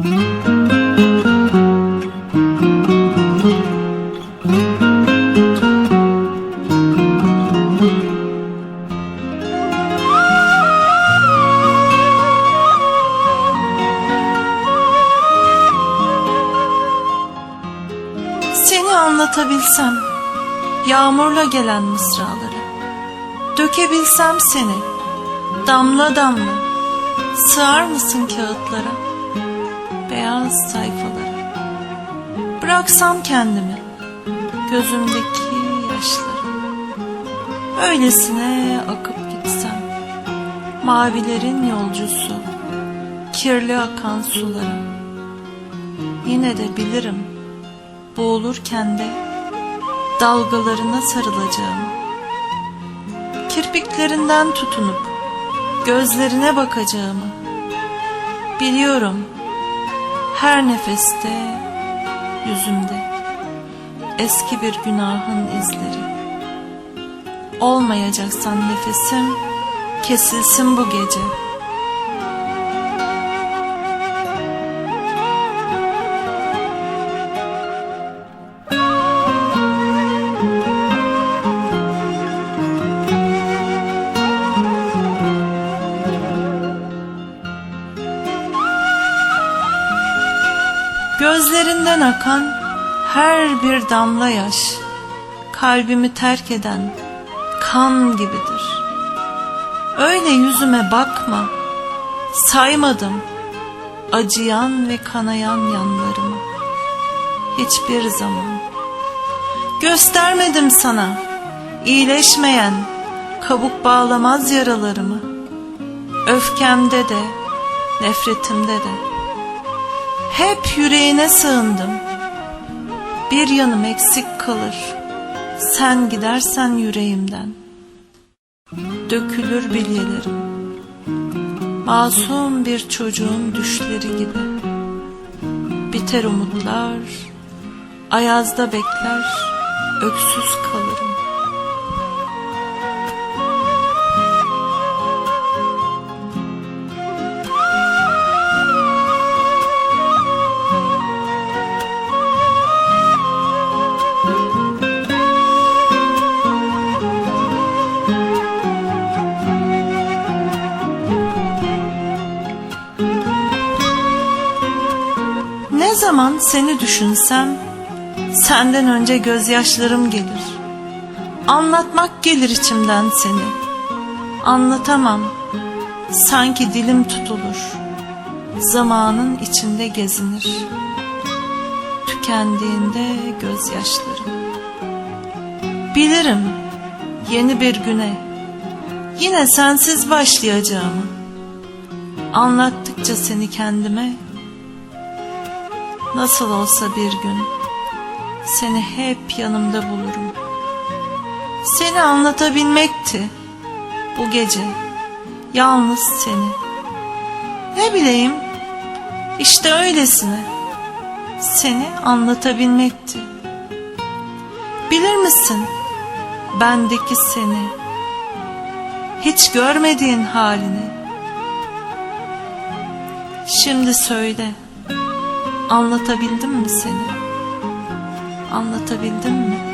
Seni anlatabilsem Yağmurla gelen mısraları Dökebilsem seni Damla damla Sığar mısın kağıtlara Beyaz sayfalara Bıraksam kendimi Gözümdeki yaşları Öylesine akıp gitsem Mavilerin yolcusu Kirli akan sulara Yine de bilirim boğulurken de dalgalarına sarılacağımı. Kirpiklerinden tutunup gözlerine bakacağımı. Biliyorum her nefeste yüzümde eski bir günahın izleri. Olmayacaksan nefesim kesilsin bu gece. Gözlerinden akan her bir damla yaş kalbimi terk eden kan gibidir. Öyle yüzüme bakma. Saymadım acıyan ve kanayan yanlarımı. Hiçbir zaman göstermedim sana iyileşmeyen kabuk bağlamaz yaralarımı. Öfkemde de nefretimde de hep yüreğine sığındım. Bir yanım eksik kalır. Sen gidersen yüreğimden. Dökülür bilyelerim. Masum bir çocuğun düşleri gibi. Biter umutlar. Ayazda bekler. Öksüz kalırım. Zaman seni düşünsem senden önce gözyaşlarım gelir. Anlatmak gelir içimden seni. Anlatamam. Sanki dilim tutulur. Zamanın içinde gezinir. Tükendiğinde gözyaşlarım. Bilirim yeni bir güne yine sensiz başlayacağımı. Anlattıkça seni kendime Nasıl olsa bir gün seni hep yanımda bulurum. Seni anlatabilmekti bu gece yalnız seni. Ne bileyim işte öylesine seni anlatabilmekti. Bilir misin bendeki seni hiç görmediğin halini. Şimdi söyle. Anlatabildim mi seni? Anlatabildim mi?